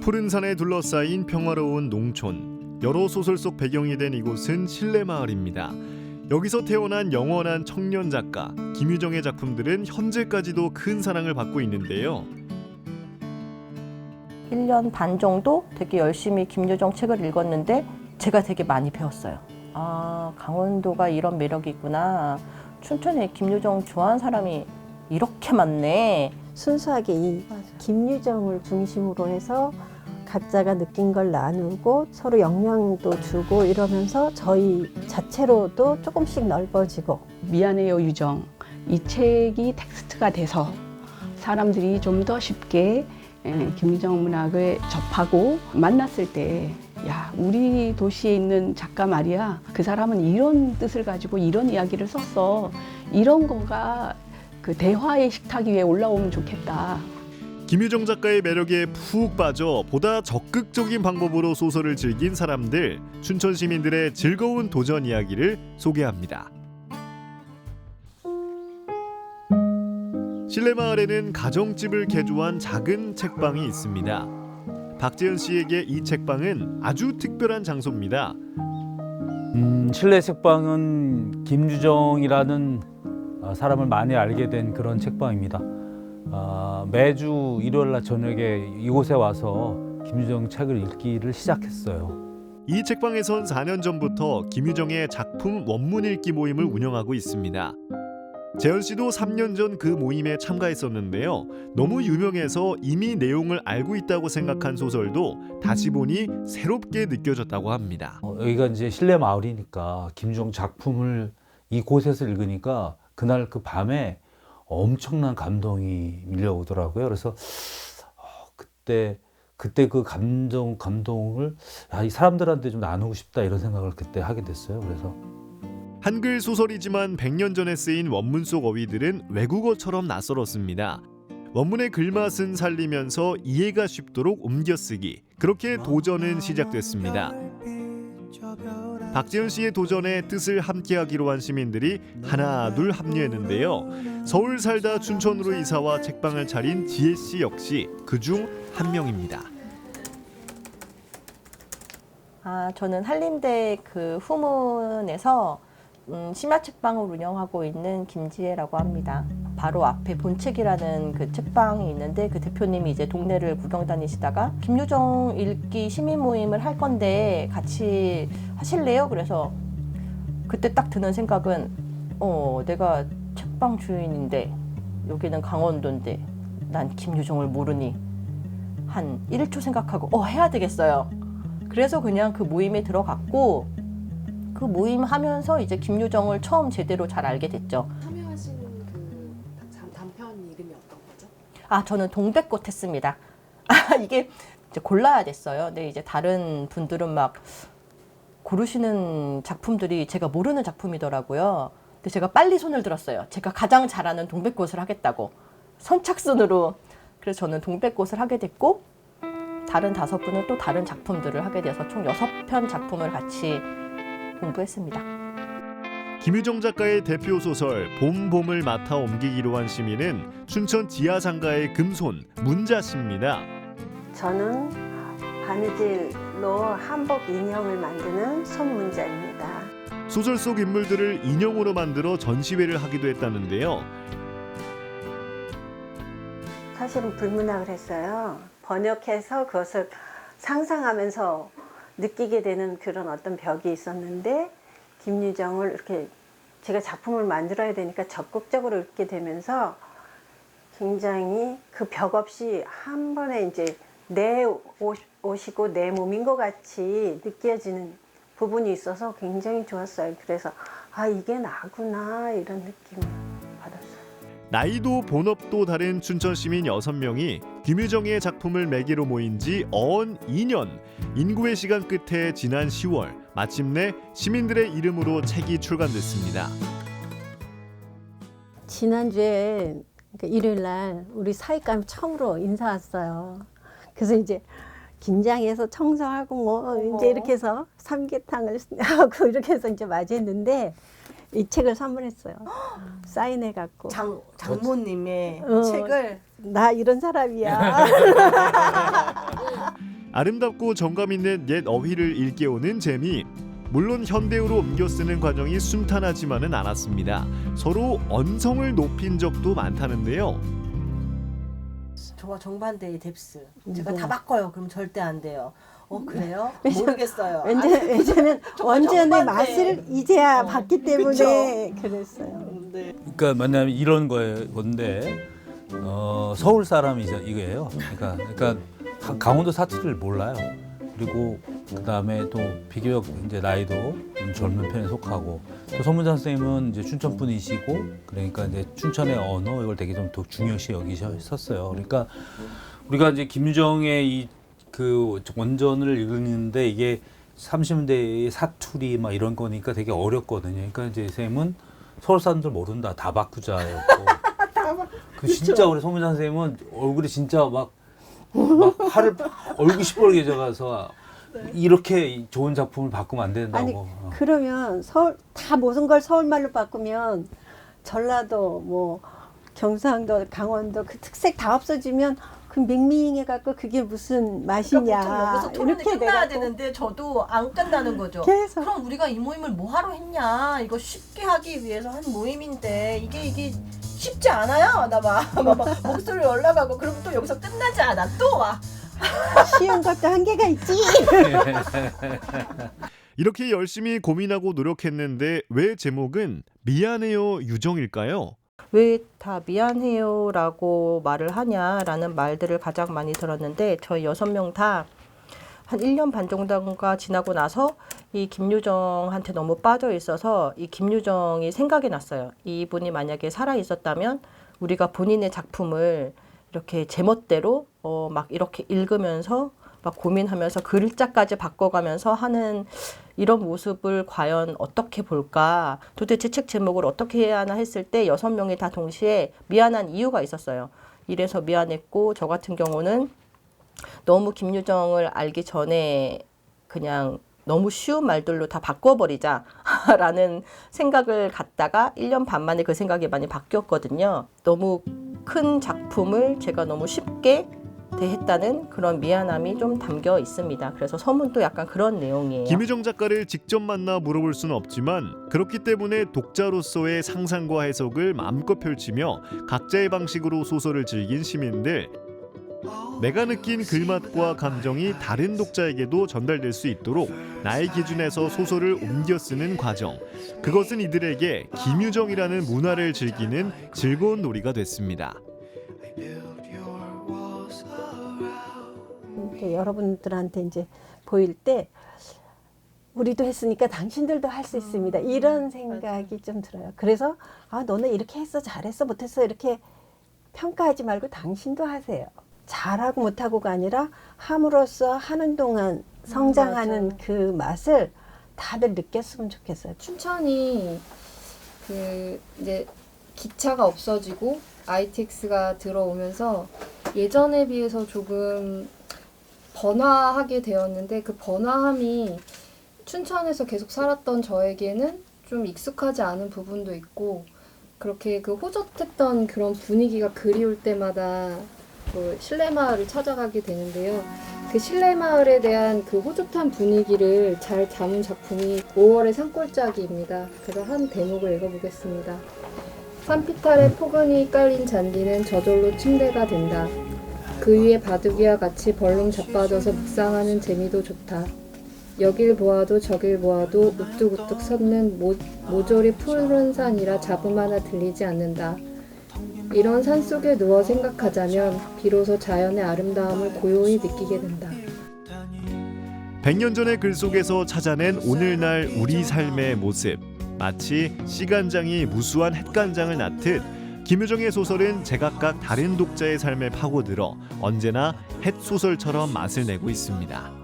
푸른 산에 둘러싸인 평화로운 농촌. 여러 소설 속 배경이 된 이곳은 신뢰 마을입니다. 여기서 태어난 영원한 청년 작가 김유정의 작품들은 현재까지도 큰 사랑을 받고 있는데요. 1년 반 정도 되게 열심히 김유정 책을 읽었는데 제가 되게 많이 배웠어요. 아, 강원도가 이런 매력이 있구나. 춘천에 김유정 좋아하는 사람이 이렇게 많네. 순수하게 이 김유정을 중심으로 해서 각자가 느낀 걸 나누고 서로 영향도 주고 이러면서 저희 자체로도 조금씩 넓어지고 미안해요 유정 이 책이 텍스트가 돼서 사람들이 좀 더 쉽게 에, 김유정 문학을 접하고 만났을 때 야, 우리 도시에 있는 작가 말이야. 그 사람은 이런 뜻을 가지고 이런 이야기를 썼어. 이런 거가 그 대화의 식탁 위에 올라오면 좋겠다. 김유정 작가의 매력에 푹 빠져 보다 적극적인 방법으로 소설을 즐긴 사람들, 춘천 시민들의 즐거운 도전 이야기를 소개합니다. 실내 마을에는 가정집을 개조한 작은 책방이 있습니다. 박재현 씨에게 이 책방은 아주 특별한 장소입니다. 음, 실내 책방은 김주정이라는 어, 사람을 많이 알게 된 그런 책방입니다. 아, 매주 일요일 날 저녁에 이곳에 와서 김주정 책을 읽기를 시작했어요. 이 책방에선 4년 전부터 김유정의 작품 원문 읽기 모임을 운영하고 있습니다. 재현 씨도 3년 전 그 모임에 참가했었는데요. 너무 유명해서 이미 내용을 알고 있다고 생각한 소설도 다시 보니 새롭게 느껴졌다고 합니다. 어, 여기가 이제 실내 마을이니까 김주정 작품을 이곳에서 읽으니까 그날 그 밤에 엄청난 감동이 밀려오더라고요. 그래서 어, 그때 그때 그 감정 감동을 야, 이 사람들한테 좀 나누고 싶다 이런 생각을 그때 하게 됐어요. 그래서 한글 소설이지만 100년 전에 쓰인 원문 속 어휘들은 외국어처럼 낯설었습니다. 원문의 글맛은 살리면서 이해가 쉽도록 옮겨쓰기. 그렇게 도전은 시작됐습니다. 박재현 씨의 도전에 뜻을 함께하기로 한 시민들이 하나 둘 합류했는데요. 서울 살다 춘천으로 이사와 책방을 차린 지혜 씨 역시 그중 한 명입니다. 아, 저는 한림대 그 후문에서 음, 심야 책방을 운영하고 있는 김지혜라고 합니다. 바로 앞에 본책이라는 그 책방이 있는데 그 대표님이 이제 동네를 구경 다니시다가 김유정 읽기 시민 모임을 할 건데 같이 하실래요? 그래서 그때 딱 드는 생각은 어, 내가 책방 주인인데 여기는 강원도인데 난 김유정을 모르니 한 1초 생각하고 어, 해야 되겠어요. 그래서 그냥 그 모임에 들어갔고 그 모임 하면서 이제 김유정을 처음 제대로 잘 알게 됐죠. 참여하시는 그 단- 단편 이름이 어떤 거죠? 아, 저는 동백꽃 했습니다. 아, 이게 이제 골라야 됐어요. 근데 이제 다른 분들은 막 고르시는 작품들이 제가 모르는 작품이더라고요. 근데 제가 빨리 손을 들었어요. 제가 가장 잘하는 동백꽃을 하겠다고. 선착순으로. 그래서 저는 동백꽃을 하게 됐고, 다른 다섯 분은 또 다른 작품들을 하게 돼서 총 여섯 편 작품을 같이 공부했습니다. 김유정 작가의 대표 소설 봄봄을 맡아 옮기기로 한 시민은 춘천 지하상가의 금손 문자 씨입니다. 저는 바느질로 한복 인형을 만드는 손문자입니다. 소설 속 인물들을 인형으로 만들어 전시회를 하기도 했다는데요. 사실은 불문학을 했어요. 번역해서 그것을 상상하면서 느끼게 되는 그런 어떤 벽이 있었는데 김유정을 이렇게 제가 작품을 만들어야 되니까 적극적으로 읽게 되면서 굉장히 그 벽 없이 한 번에 이제 내 옷, 옷이고 내 몸인 것 같이 느껴지는 부분이 있어서 굉장히 좋았어요. 그래서 아 이게 나구나 이런 느낌을 받았어요. 나이도 본업도 다른 춘천 시민 6명이 김유정의 작품을 매개로 모인 지 어언 2년. 인구의 시간 끝에 지난 10월 마침내 시민들의 이름으로 책이 출간됐습니다. 지난주에 그러니까 일요일 날 우리 사익감이 처음으로 인사 왔어요. 그래서 이제 긴장해서 청소하고 뭐 이제 이렇게 해서 삼계탕을 하고 이렇게 해서 이제 맞이했는데 이 책을 선물했어요. 사인해 갖고 장 장모님의 어. 책을 나 이런 사람이야. 아름답고 정감 있는 옛 어휘를 일깨우는 재미. 물론 현대어로 옮겨 쓰는 과정이 순탄하지만은 않았습니다. 서로 언성을 높인 적도 많다는데요. 저와 정반대의 뎁스. 제가 네. 다 바꿔요. 그럼 절대 안 돼요. 어 그래요? 왜냐면- 모르겠어요. 왠지, 왜냐면 정말 원전의 정반대. 맛을 이제야 어, 봤기 때문에 그랬어요. 네. 그러니까 만약에 이런 거에 건데 어, 서울 사람이죠 이거예요. 그러니까 그러니까 가- 강원도 사투리를 몰라요. 그리고 그 다음에 또 비교적 이제 나이도 좀 젊은 편에 속하고 또 손문장 선생님은 이제 춘천 분이시고 그러니까 이제 춘천의 언어 이걸 되게 좀더 중요시 여기셨어요. 그러니까 우리가 이제 김유정의 이 그 원전을 읽는데 이게 30년대의 사투리 막 이런 거니까 되게 어렵거든요. 그러니까 이제 선생님은 서울 사람들 모른다 다 바꾸자였고 그 진짜 우리 소문장 선생님은 얼굴이 진짜 막, 막 화를 얼굴 시뻘게 져가서 이렇게 좋은 작품을 바꾸면 안 된다고 아니 어. 그러면 서울 다 모든 걸 서울말로 바꾸면 전라도 뭐 경상도 강원도 그 특색 다 없어지면 그 밍밍해 갖고 그게 무슨 맛이냐 그러니까 보통 여기서 토론이 끝나야 돼갖고 되는데 저도 안 끝나는 거죠. 계속 그럼 우리가 이 모임을 뭐 하러 했냐? 이거 쉽게 하기 위해서 한 모임인데 이게 이게 쉽지 않아요. 나막 목소리 올라가고 그리고 또 여기서 끝나지 않아. 또 와. 쉬운 것도 한계가 있지. 이렇게 열심히 고민하고 노력했는데 왜 제목은 미안해요 유정일까요? 왜 다 미안해요라고 말을 하냐라는 말들을 가장 많이 들었는데 저희 여섯 명 다 한 1년 반 정도가 지나고 나서 이 김유정한테 너무 빠져 있어서 이 김유정이 생각이 났어요. 이분이 만약에 살아 있었다면 우리가 본인의 작품을 이렇게 제멋대로 어, 막 이렇게 읽으면서 막 고민하면서 글자까지 바꿔가면서 하는 이런 모습을 과연 어떻게 볼까? 도대체 책 제목을 어떻게 해야 하나 했을 때 여섯 명이 다 동시에 미안한 이유가 있었어요. 이래서 미안했고 저 같은 경우는 너무 김유정을 알기 전에 그냥 너무 쉬운 말들로 다 바꿔버리자라는 생각을 갖다가 1년 반 만에 그 생각이 많이 바뀌었거든요. 너무 큰 작품을 제가 너무 쉽게 대했다는 그런 미안함이 좀 담겨 있습니다. 그래서 서문도 약간 그런 내용이에요. 김유정 작가를 직접 만나 물어볼 수는 없지만 그렇기 때문에 독자로서의 상상과 해석을 마음껏 펼치며 각자의 방식으로 소설을 즐긴 시민들 내가 느낀 글맛과 감정이 다른 독자에게도 전달될 수 있도록 나의 기준에서 소설을 옮겨 쓰는 과정 그것은 이들에게 김유정이라는 문화를 즐기는 즐거운 놀이가 됐습니다. 이렇게 여러분들한테 이제 보일 때 우리도 했으니까 당신들도 할 수 있습니다. 이런 생각이 좀 들어요. 그래서 아 너는 이렇게 했어 잘했어 못했어 이렇게 평가하지 말고 당신도 하세요. 잘하고 못하고가 아니라 함으로써 하는 동안 성장하는 맞아. 그 맛을 다들 느꼈으면 좋겠어요. 춘천이 그 이제 기차가 없어지고 ITX가 들어오면서 예전에 비해서 조금 번화하게 되었는데 그 번화함이 춘천에서 계속 살았던 저에게는 좀 익숙하지 않은 부분도 있고 그렇게 그 호젓했던 그런 분위기가 그리울 때마다 그 실내 마을을 찾아가게 되는데요. 그 실내 마을에 대한 그 호젓한 분위기를 잘 담은 작품이 5월의 산골짜기입니다. 그래서 한 대목을 읽어보겠습니다. 산피탈에 포근히 깔린 잔디는 저절로 침대가 된다. 그 위에 바둑이와 같이 벌렁 자빠져서 묵상하는 재미도 좋다. 여길 보아도 저길 보아도 우뚝우뚝 섰는 모, 모조리 푸른 산이라 잡음 하나 들리지 않는다. 이런 산 속에 누워 생각하자면 비로소 자연의 아름다움을 고요히 느끼게 된다. 100년 전의 글 속에서 찾아낸 오늘날 우리 삶의 모습 마치 시간장이 무수한 햇간장을 낳듯 김유정의 소설은 제각각 다른 독자의 삶에 파고들어 언제나 햇 소설처럼 맛을 내고 있습니다.